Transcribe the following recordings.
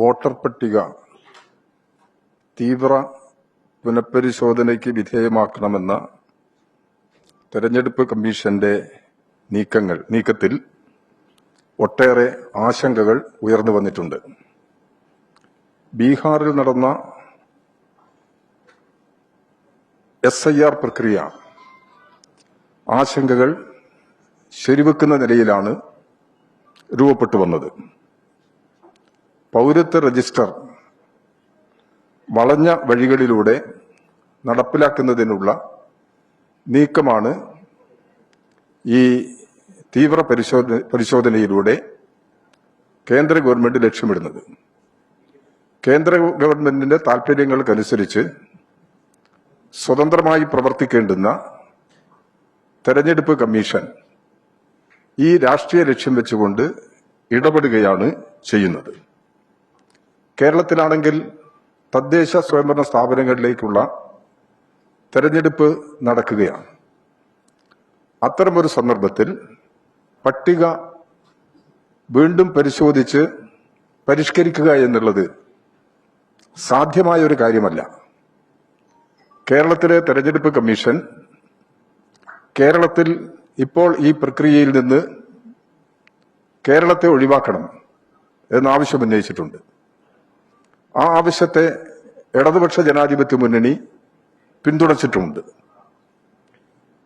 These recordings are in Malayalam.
വോട്ടർ പട്ടിക തീവ്ര പുനഃപരിശോധനയ്ക്ക് വിധേയമാക്കണമെന്ന തെരഞ്ഞെടുപ്പ് കമ്മീഷന്റെ നീക്കങ്ങൾ നീക്കത്തിൽ ഒട്ടേറെ ആശങ്കകൾ ഉയർന്നു വന്നിട്ടുണ്ട്. ബീഹാറിൽ നടന്ന എസ് ഐ ആർ പ്രക്രിയ ആശങ്കകൾ ശരിവെക്കുന്ന നിലയിലാണ് രൂപപ്പെട്ടു വന്നത്. പൗരത്വ രജിസ്റ്റർ വളഞ്ഞ വഴികളിലൂടെ നടപ്പിലാക്കുന്നതിനുള്ള നീക്കമാണ് ഈ തീവ്ര പരിശോധന പരിശോധനയിലൂടെ കേന്ദ്ര ഗവൺമെന്റ് ലക്ഷ്യമിടുന്നത്. കേന്ദ്ര ഗവൺമെന്റിന്റെ താൽപര്യങ്ങൾക്കനുസരിച്ച് സ്വതന്ത്രമായി പ്രവർത്തിക്കേണ്ടുന്ന തെരഞ്ഞെടുപ്പ് കമ്മീഷൻ ഈ രാഷ്ട്രീയ ലക്ഷ്യം വെച്ചുകൊണ്ട് ഇടപെടുകയാണ് ചെയ്യുന്നത്. കേരളത്തിലാണെങ്കിൽ തദ്ദേശ സ്വയംഭരണ സ്ഥാപനങ്ങളിലേക്കുള്ള തെരഞ്ഞെടുപ്പ് നടക്കുകയാണ്. അത്തരമൊരു സന്ദർഭത്തിൽ പട്ടിക വീണ്ടും പരിശോധിച്ച് പരിഷ്കരിക്കുക എന്നുള്ളത് സാധ്യമായ ഒരു കാര്യമല്ല. കേരളത്തിലെ തെരഞ്ഞെടുപ്പ് കമ്മീഷൻ കേരളത്തിൽ ഇപ്പോൾ ഈ പ്രക്രിയയിൽ നിന്ന് കേരളത്തെ ഒഴിവാക്കണം എന്നാവശ്യം ഉന്നയിച്ചിട്ടുണ്ട്. ആ ആവശ്യത്തെ ഇടതുപക്ഷ ജനാധിപത്യ മുന്നണി പിന്തുണച്ചിട്ടുമുണ്ട്.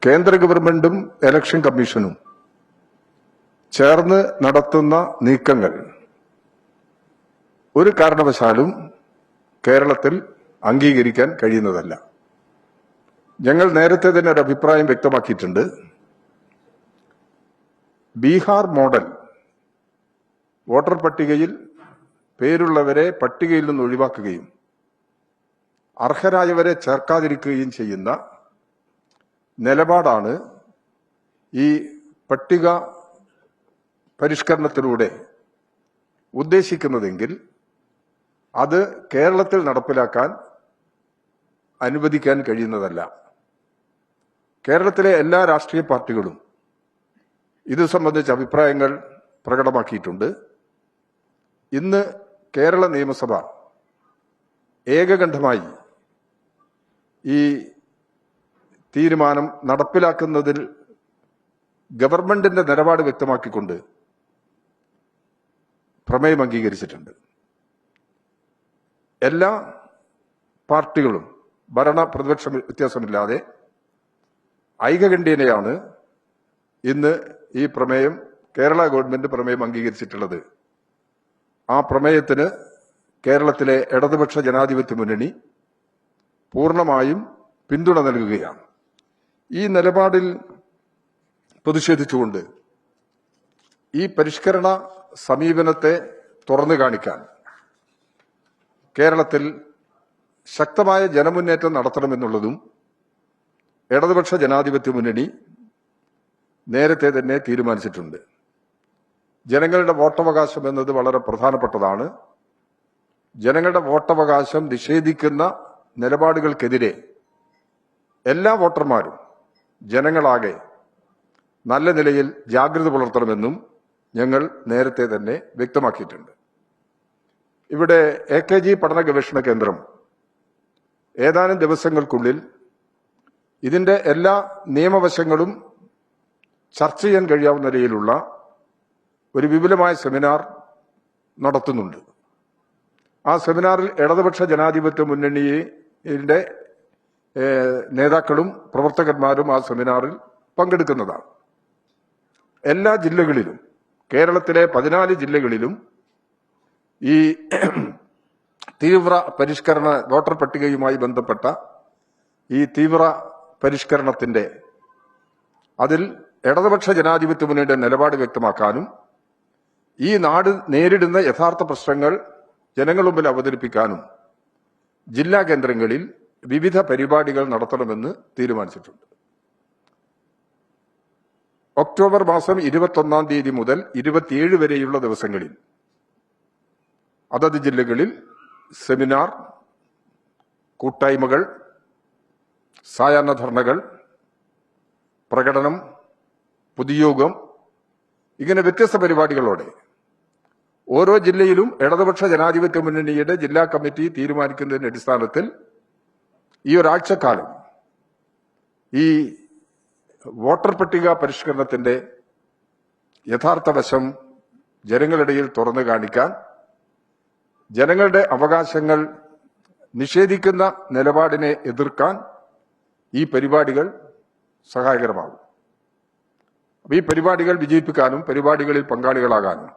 കേന്ദ്ര ഗവൺമെന്റും ഇലക്ഷൻ കമ്മീഷനും ചേർന്ന് നടത്തുന്ന നീക്കങ്ങൾ ഒരു കാരണവശാലും കേരളത്തിൽ അംഗീകരിക്കാൻ കഴിയുന്നതല്ല. ഞങ്ങൾ നേരത്തെ തന്നെ ഒരു അഭിപ്രായം വ്യക്തമാക്കിയിട്ടുണ്ട്. ബീഹാർ മോഡൽ വോട്ടർ പട്ടികയിൽ പേരുള്ളവരെ പട്ടികയിൽ നിന്ന് ഒഴിവാക്കുകയും അർഹരായവരെ ചേർക്കാതിരിക്കുകയും ചെയ്യുന്ന നിലപാടാണ് ഈ പട്ടിക പരിഷ്കരണത്തിലൂടെ ഉദ്ദേശിക്കുന്നതെങ്കിൽ അത് കേരളത്തിൽ നടപ്പിലാക്കാൻ അനുവദിക്കാൻ കഴിയുന്നതല്ല. കേരളത്തിലെ എല്ലാ രാഷ്ട്രീയ പാർട്ടികളും ഇത് സംബന്ധിച്ച അഭിപ്രായങ്ങൾ പ്രകടമാക്കിയിട്ടുണ്ട്. ഇന്ന് കേരള നിയമസഭ ഏകകണ്ഠമായി ഈ തീരുമാനം നടപ്പിലാക്കുന്നതിൽ ഗവൺമെന്റിന്റെ നിലപാട് വ്യക്തമാക്കിക്കൊണ്ട് പ്രമേയം അംഗീകരിച്ചിട്ടുണ്ട്. എല്ലാ പാർട്ടികളും ഭരണ പ്രതിപക്ഷ വ്യത്യാസമില്ലാതെ ഐകകണ്ഠ്യേനയാണ് ഇന്ന് ഈ പ്രമേയം കേരള ഗവൺമെന്റ് പ്രമേയം അംഗീകരിച്ചിട്ടുള്ളത്. ആ പ്രമേയത്തിന് കേരളത്തിലെ ഇടതുപക്ഷ ജനാധിപത്യ മുന്നണി പൂർണമായും പിന്തുണ നൽകുകയാണ്. ഈ നിലപാടിൽ പ്രതിഷേധിച്ചുകൊണ്ട് ഈ പരിഷ്കരണ സമീപനത്തെ തുറന്നു കാണിക്കാൻ കേരളത്തിൽ ശക്തമായ ജനമുന്നേറ്റം നടത്തണമെന്നുള്ളതും ഇടതുപക്ഷ ജനാധിപത്യ മുന്നണി നേരത്തെ തന്നെ തീരുമാനിച്ചിട്ടുണ്ട്. ജനങ്ങളുടെ വോട്ടവകാശം എന്നത് വളരെ പ്രധാനപ്പെട്ടതാണ്. ജനങ്ങളുടെ വോട്ടവകാശം നിഷേധിക്കുന്ന നിലപാടുകൾക്കെതിരെ എല്ലാ വോട്ടർമാരും ജനങ്ങളാകെ നല്ല നിലയിൽ ജാഗ്രത പുലർത്തണമെന്നും ഞങ്ങൾ നേരത്തെ തന്നെ വ്യക്തമാക്കിയിട്ടുണ്ട്. ഇവിടെ എ കെ ജി പഠന ഗവേഷണ കേന്ദ്രം ഏതാനും ദിവസങ്ങൾക്കുള്ളിൽ ഇതിന്റെ എല്ലാ നിയമവശങ്ങളും ചർച്ച ചെയ്യാൻ കഴിയാവുന്ന നിലയിലുള്ള ഒരു വിപുലമായ സെമിനാർ നടത്തുന്നുണ്ട്. ആ സെമിനാറിൽ ഇടതുപക്ഷ ജനാധിപത്യ മുന്നണിയുടെ നേതാക്കളും പ്രവർത്തകന്മാരും ആ സെമിനാറിൽ പങ്കെടുക്കുന്നതാണ്. എല്ലാ ജില്ലകളിലും കേരളത്തിലെ പതിനാല് ജില്ലകളിലും ഈ തീവ്ര പരിഷ്കരണ വോട്ടർ പട്ടികയുമായി ബന്ധപ്പെട്ട ഈ തീവ്ര പരിഷ്കരണത്തിന്റെ അതിൽ ഇടതുപക്ഷ ജനാധിപത്യ മുന്നണിയുടെ നിലപാട് വ്യക്തമാക്കാനും ഈ നാട് നേരിടുന്ന യഥാർത്ഥ പ്രശ്നങ്ങൾ ജനങ്ങൾ മുമ്പിൽ അവതരിപ്പിക്കാനും ജില്ലാ കേന്ദ്രങ്ങളിൽ വിവിധ പരിപാടികൾ നടത്തണമെന്ന് തീരുമാനിച്ചിട്ടുണ്ട്. ഒക്ടോബർ മാസം ഇരുപത്തൊന്നാം തീയതി മുതൽ ഇരുപത്തിയേഴ് വരെയുള്ള ദിവസങ്ങളിൽ അതത് ജില്ലകളിൽ സെമിനാർ കൂട്ടായ്മകൾ സായാഹ്ന ധർണകൾ പ്രകടനം പൊതുയോഗം ഇങ്ങനെ വ്യത്യസ്ത പരിപാടികളോടെ ഓരോ ജില്ലയിലും ഇടതുപക്ഷ ജനാധിപത്യ മുന്നണിയുടെ ജില്ലാ കമ്മിറ്റി തീരുമാനിക്കുന്നതിന്റെ അടിസ്ഥാനത്തിൽ ഈ ഒരാഴ്ചക്കാലം ഈ വോട്ടർ പട്ടിക പരിഷ്കരണത്തിന്റെ യഥാർത്ഥ വശം ജനങ്ങളിടയിൽ തുറന്നു കാണിക്കാൻ ജനങ്ങളുടെ അവകാശങ്ങൾ നിഷേധിക്കുന്ന നിലപാടിനെ എതിർക്കാൻ ഈ പരിപാടികൾ സഹായകരമാകും. അപ്പൊ ഈ പരിപാടികൾ വിജയിപ്പിക്കാനും പരിപാടികളിൽ പങ്കാളികളാകാനും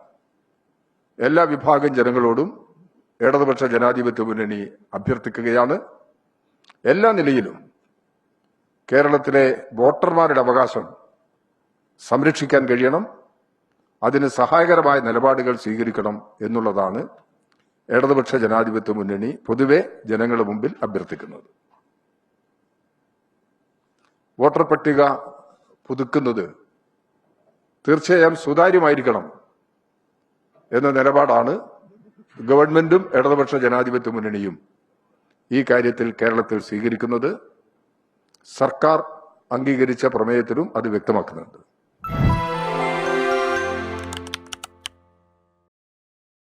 എല്ലാ വിഭാഗം ജനങ്ങളോടും ഇടതുപക്ഷ ജനാധിപത്യ മുന്നണി അഭ്യർത്ഥിക്കുകയാണ്. എല്ലാ നിലയിലും കേരളത്തിലെ വോട്ടർമാരുടെ അവകാശം സംരക്ഷിക്കാൻ കഴിയണം. അതിന് സഹായകരമായ നിലപാടുകൾ സ്വീകരിക്കണം എന്നുള്ളതാണ് ഇടതുപക്ഷ ജനാധിപത്യ മുന്നണി പൊതുവെ ജനങ്ങളുടെ മുമ്പിൽ അഭ്യർത്ഥിക്കുന്നത്. വോട്ടർ പട്ടിക പുതുക്കുന്നത് തീർച്ചയായും സുതാര്യമായിരിക്കണം എന്ന നിലപാടാണ് ഗവൺമെന്റും ഇടതുപക്ഷ ജനാധിപത്യ മുന്നണിയും ഈ കാര്യത്തിൽ കേരളത്തിൽ സ്വീകരിക്കുന്നത് സർക്കാർ അംഗീകരിച്ച പ്രമേയത്തിലും അത് വ്യക്തമാക്കുന്നുണ്ട്.